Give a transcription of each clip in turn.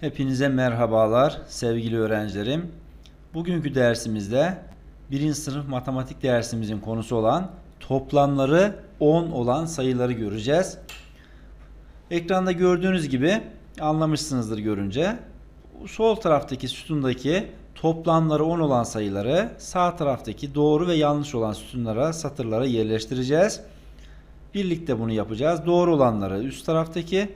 Hepinize merhabalar sevgili öğrencilerim. Bugünkü dersimizde 1. sınıf matematik dersimizin konusu olan toplamları 10 olan sayıları göreceğiz. Ekranda gördüğünüz gibi anlamışsınızdır görünce. Sol taraftaki sütundaki toplamları 10 olan sayıları sağ taraftaki doğru ve yanlış olan sütunlara, satırlara yerleştireceğiz. Birlikte bunu yapacağız. Doğru olanları üst taraftaki,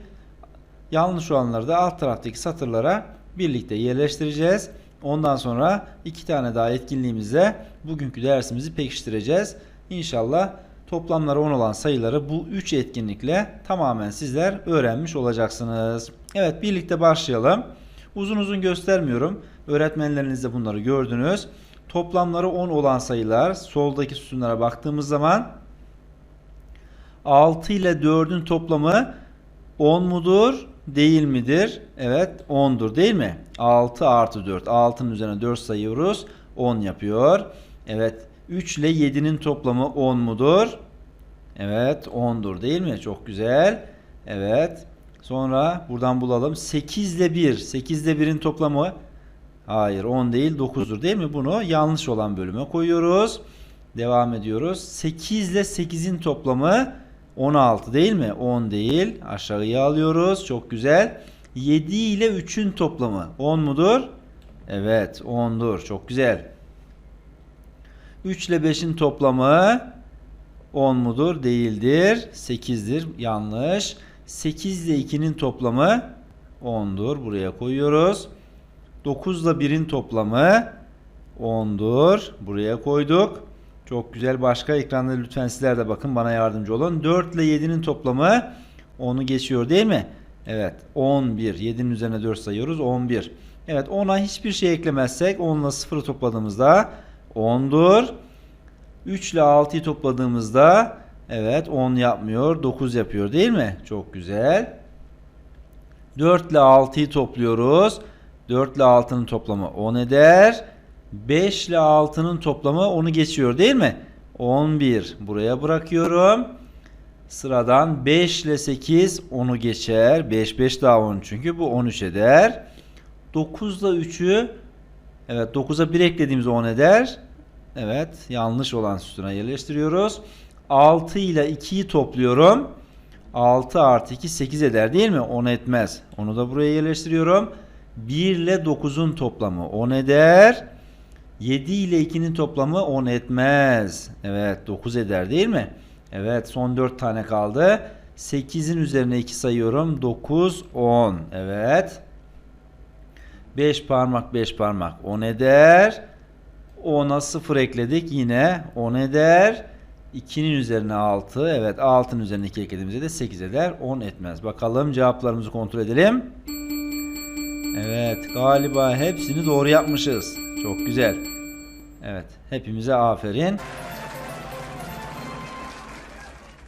yanlış olanları da alt taraftaki satırlara birlikte yerleştireceğiz. Ondan sonra iki tane daha etkinliğimizle bugünkü dersimizi pekiştireceğiz. İnşallah toplamları 10 olan sayıları bu 3 etkinlikle tamamen sizler öğrenmiş olacaksınız. Evet birlikte başlayalım. Uzun uzun göstermiyorum. Öğretmenleriniz de bunları gördünüz. Toplamları 10 olan sayılar soldaki sütunlara baktığımız zaman 6 ile 4'ün toplamı 10 mudur? Değil midir? Evet 10'dur değil mi? 6 artı 4. 6'nın üzerine 4 sayıyoruz. 10 yapıyor. Evet 3 ile 7'nin toplamı 10 mudur? Evet 10'dur değil mi? Çok güzel. Evet. Sonra buradan bulalım. 8 ile 1. 8 ile 1'in toplamı hayır 10 değil 9'dur değil mi? Bunu yanlış olan bölüme koyuyoruz. Devam ediyoruz. 8 ile 8'in toplamı 16 değil mi? 10 değil. Aşağıya alıyoruz. Çok güzel. 7 ile 3'ün toplamı 10 mudur? Evet 10'dur. Çok güzel. 3 ile 5'in toplamı 10 mudur? Değildir. 8'dir. Yanlış. 8 ile 2'nin toplamı 10'dur. Buraya koyuyoruz. 9 ile 1'in toplamı 10'dur. Buraya koyduk. Çok güzel. Başka ekranda lütfen sizler de bakın bana yardımcı olun. 4 ile 7'nin toplamı 10'u geçiyor değil mi? Evet 11. 7'nin üzerine 4 sayıyoruz. 11. Evet 10'a hiçbir şey eklemezsek 10 ile 0'ı topladığımızda 10'dur. 3 ile 6'yı topladığımızda evet 10 yapmıyor 9 yapıyor değil mi? Çok güzel. 4 ile 6'yı topluyoruz. 4 ile 6'nın toplamı 10 eder. 5 ile 6'nın toplamı onu geçiyor değil mi? 11 buraya bırakıyorum. Sıradan 5 ile 8 onu geçer. 5 5 daha 10 çünkü bu 13 eder. 9 ile 3'ü evet 9'a 1 eklediğimiz 10 eder. Evet yanlış olan sütuna yerleştiriyoruz. 6 ile 2'yi topluyorum. 6 artı 2 8 eder değil mi? 10 etmez. Onu da buraya yerleştiriyorum. 1 ile 9'un toplamı 10 eder. 7 ile 2'nin toplamı 10 etmez. Evet 9 eder değil mi? Evet son 4 tane kaldı. 8'in üzerine 2 sayıyorum. 9, 10. Evet. 5 parmak 5 parmak 10 eder. 10'a 0 ekledik yine 10 eder. 2'nin üzerine 6. Evet 6'nın üzerine 2 eklediğimizde de 8 eder. 10 etmez. Bakalım cevaplarımızı kontrol edelim. Evet galiba hepsini doğru yapmışız. Çok güzel. Evet hepimize aferin.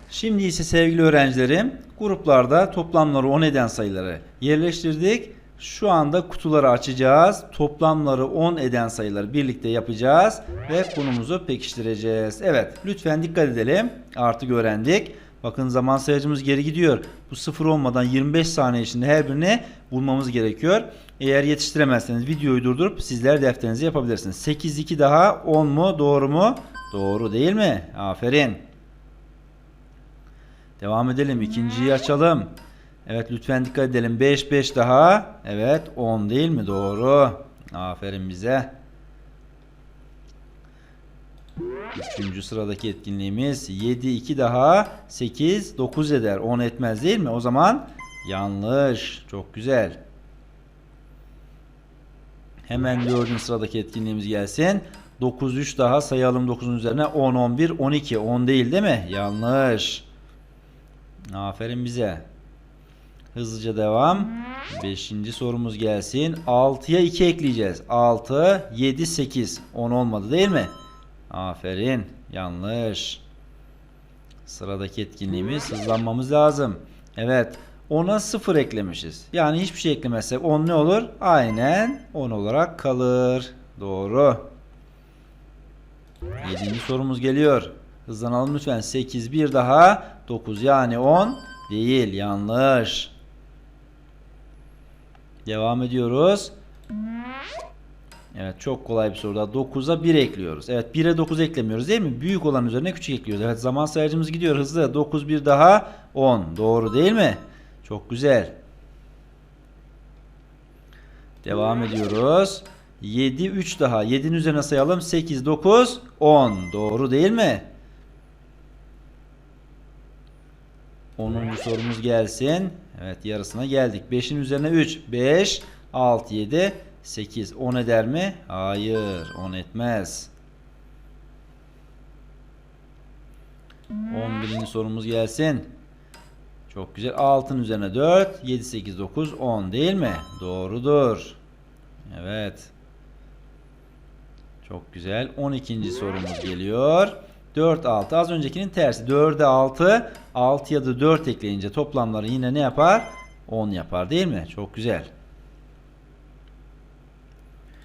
Şimdi ise sevgili öğrencilerim gruplarda toplamları 10 eden sayıları yerleştirdik. Şu anda kutuları açacağız. Toplamları 10 eden sayıları birlikte yapacağız ve konumuzu pekiştireceğiz. Evet lütfen dikkat edelim. Artık öğrendik. Bakın zaman sayacımız geri gidiyor. Bu sıfır olmadan 25 saniye içinde her birini bulmamız gerekiyor. Eğer yetiştiremezseniz videoyu durdurup sizler defterinizi yapabilirsiniz. 8 2 daha 10 mu? Doğru mu? Doğru değil mi? Aferin. Devam edelim. İkinciyi açalım. Evet lütfen dikkat edelim. 5 5 daha. Evet 10 değil mi? Doğru. Aferin bize. Üçüncü sıradaki etkinliğimiz 7 2 daha 8 9 eder. 10 etmez değil mi? O zaman yanlış. Çok güzel. Hemen dördüncü sıradaki etkinliğimiz gelsin. 9 3 daha sayalım 9'un üzerine 10 11 12 10 değil değil mi? Yanlış. Aferin bize. Hızlıca devam. 5. sorumuz gelsin. 6'ya 2 ekleyeceğiz. 6 7 8 10 olmadı değil mi? Aferin. Yanlış. Sıradaki etkinliğimiz hızlanmamız lazım. Evet. 10'a 0 eklemişiz. Yani hiçbir şey eklemezsek 10 ne olur? Aynen 10 olarak kalır. Doğru. 7. sorumuz geliyor. Hızlanalım lütfen. 8 bir daha 9 yani 10 değil. Yanlış. Devam ediyoruz. Evet çok kolay bir soru daha. 9'a 1 ekliyoruz. Evet 1'e 9 eklemiyoruz değil mi? Büyük olan üzerine küçük ekliyoruz. Evet zaman sayacımız gidiyor hızlı. 9 bir daha 10. Doğru değil mi? Çok güzel. Devam ediyoruz. 7 3 daha. 7'nin üzerine sayalım. 8 9 10. Doğru değil mi? 10. sorumuz gelsin. Evet yarısına geldik. 5'in üzerine 3. 5 6 7 8. 10 eder mi? Hayır. 10 etmez. 11. sorumuz gelsin. Çok güzel. 6'nın üzerine 4. 7 8 9 10 değil mi? Doğrudur. Evet. Çok güzel. 12. sorumuz geliyor. 4 6 az öncekinin tersi. 4'e 6 6'ya da 4 ekleyince toplamları yine ne yapar? 10 yapar değil mi? Çok güzel.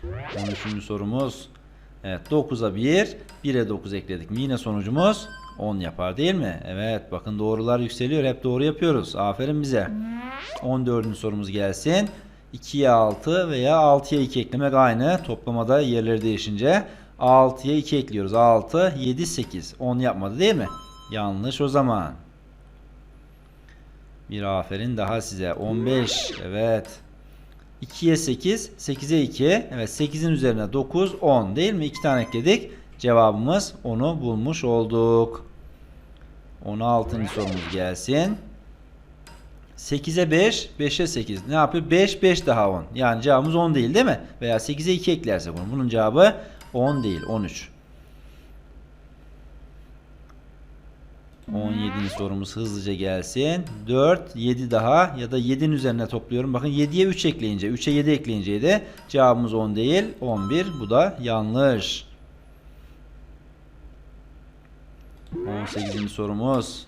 13. sorumuz. Evet 9'a 1, 1'e 9 ekledik yine sonucumuz 10 yapar değil mi? Evet bakın doğrular yükseliyor. Hep doğru yapıyoruz. Aferin bize. 14. sorumuz gelsin. 2'ye 6 veya 6'ya 2 eklemek aynı. Toplamada yerleri değişince 6'ya 2 ekliyoruz. 6, 7, 8. 10 yapmadı değil mi? Yanlış o zaman. Bir aferin daha size. 15. Evet. 2'ye 8, 8'e 2. Evet 8'in üzerine 9, 10 değil mi? 2 tane ekledik. Cevabımız onu bulmuş olduk. 16. sorumuz gelsin. 8'e 5, 5'e 8. Ne yapıyor? 5, 5 daha 10. Yani cevabımız 10 değil değil mi? Veya 8'e 2 eklersek bunu. Bunun cevabı 10 değil, 13. 17. sorumuz hızlıca gelsin. 4, 7 daha ya da 7'nin üzerine topluyorum. Bakın 7'ye 3 ekleyince, 3'e 7 ekleyince de cevabımız 10 değil, 11. Bu da yanlış. 18. sorumuz.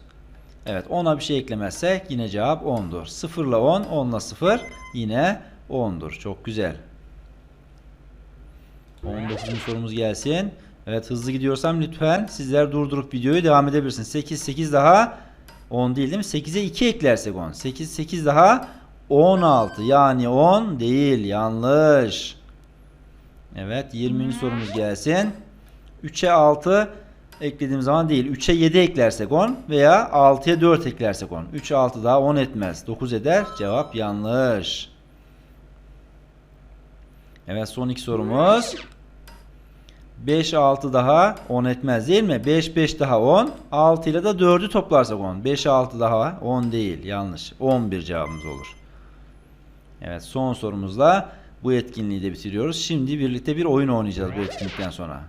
Evet 10'a bir şey eklemezsek yine cevap 10'dur. 0 ile 10, 10 ile 0 yine 10'dur. Çok güzel. 19. sorumuz gelsin. Evet hızlı gidiyorsam lütfen sizler durdurup videoyu devam edebilirsiniz. 8 8 daha 10 değil değil mi? 8'e 2 eklersek 10. 8 8 daha 16 yani 10 değil yanlış. Evet 20. sorumuz gelsin. 3'e 6 eklediğim zaman değil. 3'e 7 eklersek 10 veya 6'ya 4 eklersek 10. 3 6 daha 10 etmez. 9 eder. Cevap yanlış. Evet son iki sorumuz. 5 6 daha 10 etmez değil mi? 5 5 daha 10. 6 ile de 4'ü toplarsak 10. 5 6 daha 10 değil. Yanlış. 11 cevabımız olur. Evet son sorumuzla bu etkinliği de bitiriyoruz. Şimdi birlikte bir oyun oynayacağız bu etkinlikten sonra.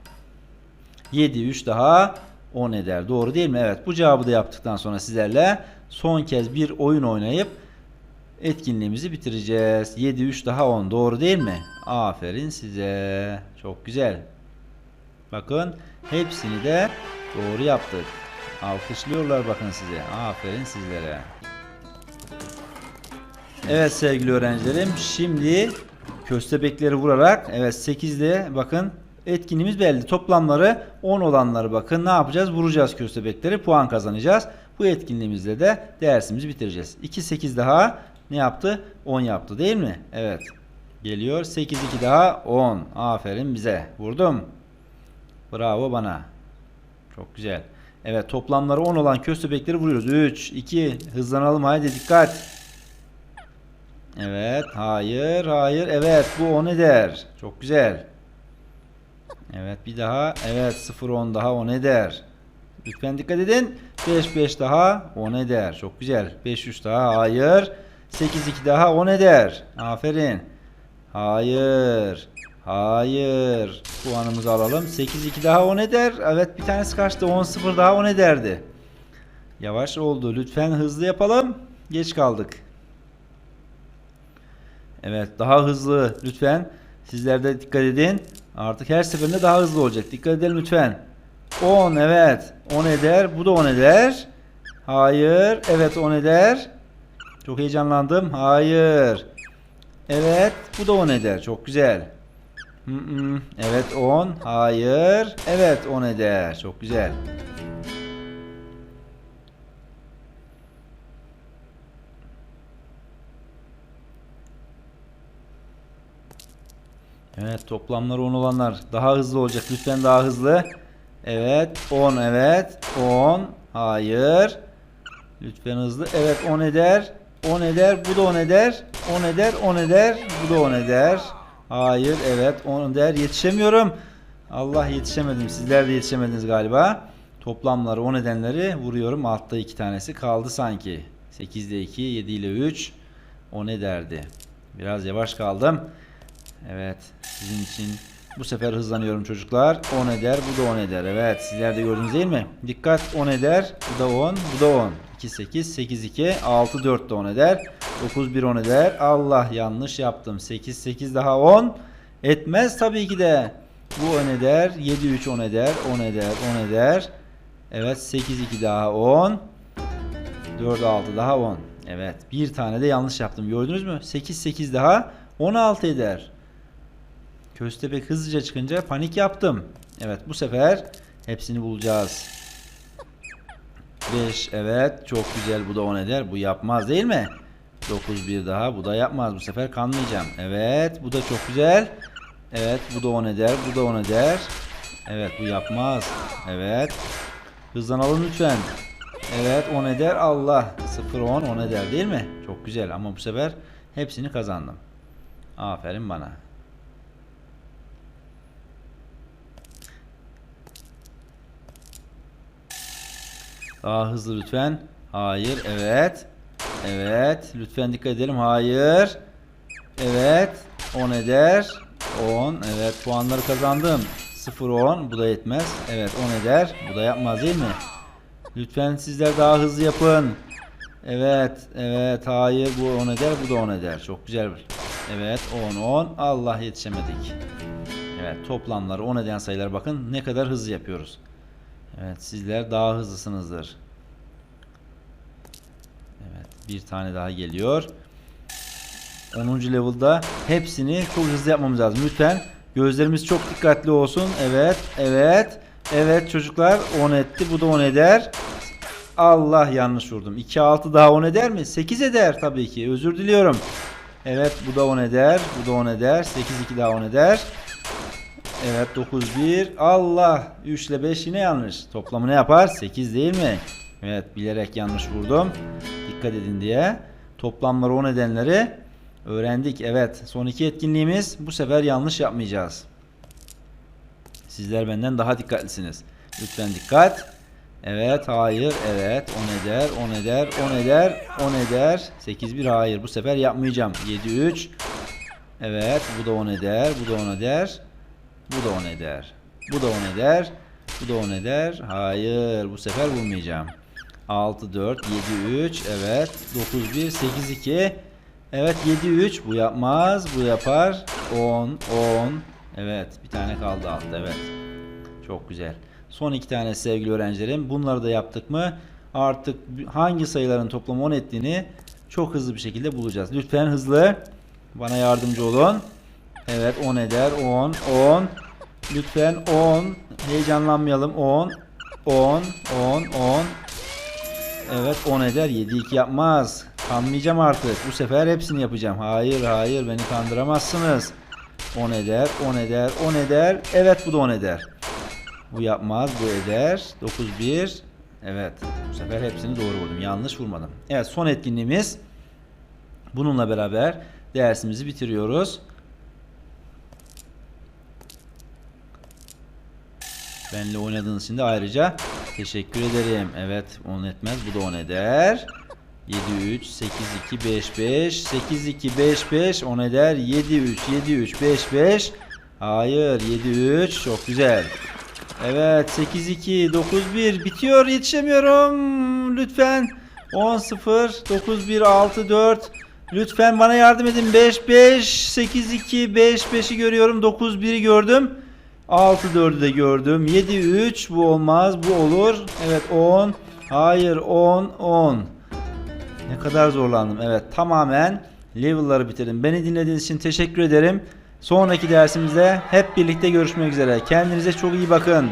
7 3 daha 10 eder. Doğru değil mi? Evet bu cevabı da yaptıktan sonra sizlerle son kez bir oyun oynayıp etkinliğimizi bitireceğiz. 7 3 daha 10 doğru değil mi? Aferin size. Çok güzel. Bakın hepsini de doğru yaptık. Alkışlıyorlar bakın size. Aferin sizlere. Evet sevgili öğrencilerim şimdi köstebekleri vurarak evet 8'de bakın etkinliğimiz belli. Toplamları 10 olanları bakın ne yapacağız? Vuracağız köstebekleri puan kazanacağız. Bu etkinliğimizde de dersimizi bitireceğiz. 2 8 daha ne yaptı? 10 yaptı değil mi? Evet. Geliyor 8 2 daha 10. Aferin bize. Vurdum. Bravo bana. Çok güzel. Evet toplamları 10 olan köstebekleri vuruyoruz. 3, 2, hızlanalım haydi dikkat. Evet, hayır, hayır, evet bu 10 eder. Çok güzel. Evet bir daha, evet 0, 10 daha 10 eder. Lütfen dikkat edin. 5, 5 daha 10 eder. Çok güzel. 5, 3 daha, hayır. 8, 2 daha 10 eder. Aferin. Hayır. Hayır. Puanımızı alalım. 8 2 daha 10 eder. Evet bir tanesi kaçtı. 10 0 daha 10 ederdi. Yavaş oldu. Lütfen hızlı yapalım. Geç kaldık. Evet daha hızlı lütfen. Sizler de dikkat edin. Artık her seferinde daha hızlı olacak. Dikkat edelim lütfen. 10 evet. 10 eder. Bu da 10 eder. Hayır. Evet 10 eder. Çok heyecanlandım. Hayır. Evet. Bu da 10 eder. Çok güzel. Evet 10. Hayır. Evet 10 eder. Çok güzel. Evet toplamları 10 olanlar daha hızlı olacak. Lütfen daha hızlı. Evet 10 evet 10 hayır. Lütfen hızlı. Evet 10 eder. 10 eder. Bu da 10 eder. 10 eder. 10 eder. Bu da 10 eder. Hayır evet 10 eder. Yetişemiyorum. Allah yetişemedim. Sizler de yetişemediniz galiba. Toplamları 10 edenleri vuruyorum. Altta 2 tanesi kaldı sanki. 8 ile 2, 7 ile 3. 10 ederdi. Biraz yavaş kaldım. Evet sizin için bu sefer hızlanıyorum çocuklar. 10 eder bu da 10 eder. Evet sizler de gördünüz değil mi? Dikkat 10 eder. Bu da 10 bu da 10. 2 8 8 2 6 4 de 10 eder. 9 1 10 eder. Allah yanlış yaptım. 8 8 daha 10 etmez tabii ki de. Bu 10 eder. 7 3 10 eder. 10 eder 10 eder. Evet 8 2 daha 10. 4 6 daha 10. Evet bir tane de yanlış yaptım gördünüz mü? 8 8 daha 16 eder. Köstebek hızlıca çıkınca panik yaptım. Evet bu sefer hepsini bulacağız. 5 evet çok güzel bu da 10 eder. Bu yapmaz değil mi? 9 bir daha bu da yapmaz. Bu sefer kanmayacağım. Evet bu da çok güzel. Evet bu da 10 eder. Bu da 10 eder. Evet bu yapmaz. Evet. Hızlanalım lütfen. Evet 10 eder. Allah 0 10 10 eder değil mi? Çok güzel ama bu sefer hepsini kazandım. Aferin bana. Daha hızlı lütfen. Hayır. Evet. Evet. Lütfen dikkat edelim. Hayır. Evet. 10 eder. 10. Evet. Puanları kazandım. 0 10. Bu da yetmez. Evet. 10 eder. Bu da yapmaz değil mi? Lütfen sizler daha hızlı yapın. Evet. Evet. Hayır. Bu 10 eder. Bu da 10 eder. Çok güzel. Evet. 10 10. Allah yetişemedik. Evet. Toplamları 10 eden sayılar bakın ne kadar hızlı yapıyoruz. Evet sizler daha hızlısınızdır. Bir tane daha geliyor. 10. level'da hepsini çok hızlı yapmamız lazım. Lütfen gözlerimiz çok dikkatli olsun. Evet evet evet çocuklar 10 etti bu da 10 eder. Allah yanlış vurdum. 2 6 daha 10 eder mi? 8 eder tabii ki. Özür diliyorum. Evet bu da 10 eder. Bu da 10 eder. 8 2 daha 10 eder. Evet 9 1 Allah 3 ile 5 yine yanlış. Toplamı ne yapar? 8 değil mi? Evet bilerek yanlış vurdum. Dikkat edin diye. Toplamları 10 edenleri öğrendik. Evet son iki etkinliğimiz bu sefer yanlış yapmayacağız. Sizler benden daha dikkatlisiniz. Lütfen dikkat. Evet hayır evet 10 eder 10 eder 10 eder 10 eder 8 1 hayır bu sefer yapmayacağım 7 3 Evet bu da 10 eder bu da 10 eder bu da 10 eder. Bu da 10 eder. Bu da 10 eder. Hayır. Bu sefer vurmayacağım. 6 4 7 3 evet. 9 1 8 2 Evet 7 3 bu yapmaz bu yapar. 10 10 Evet bir tane kaldı altta evet. Çok güzel. Son iki tane sevgili öğrencilerim. Bunları da yaptık mı artık hangi sayıların toplamı 10 ettiğini çok hızlı bir şekilde bulacağız. Lütfen hızlı. Bana yardımcı olun. Evet 10 eder. 10 10 Lütfen 10 Heyecanlanmayalım. 10 10 10 10 Evet 10 eder 7 2 yapmaz. Kanmayacağım artık. Bu sefer hepsini yapacağım. Hayır hayır beni kandıramazsınız. 10 eder 10 eder 10 eder. Evet bu da 10 eder. Bu yapmaz bu eder. 9 1 Evet bu sefer hepsini doğru vurdum. Yanlış vurmadım. Evet son etkinliğimiz. Bununla beraber dersimizi bitiriyoruz. Benle oynadığınız için de ayrıca teşekkür ederim. Evet 10 etmez. Bu da 10 eder. 7 3 8 2 5 5 8 2 5 5 10 eder. 7 3 7 3 5 5 Hayır 7 3 çok güzel. Evet 8 2 9 1 bitiyor yetişemiyorum. Lütfen 10 0 9 1 6 4 Lütfen bana yardım edin. 5 5 8 2 5 5'i görüyorum. 9 1'i gördüm. 6 4'ü de gördüm. 7 3 bu olmaz. Bu olur. Evet 10. Hayır 10 10. Ne kadar zorlandım. Evet tamamen level'ları bitirdim. Beni dinlediğiniz için teşekkür ederim. Sonraki dersimizde hep birlikte görüşmek üzere. Kendinize çok iyi bakın.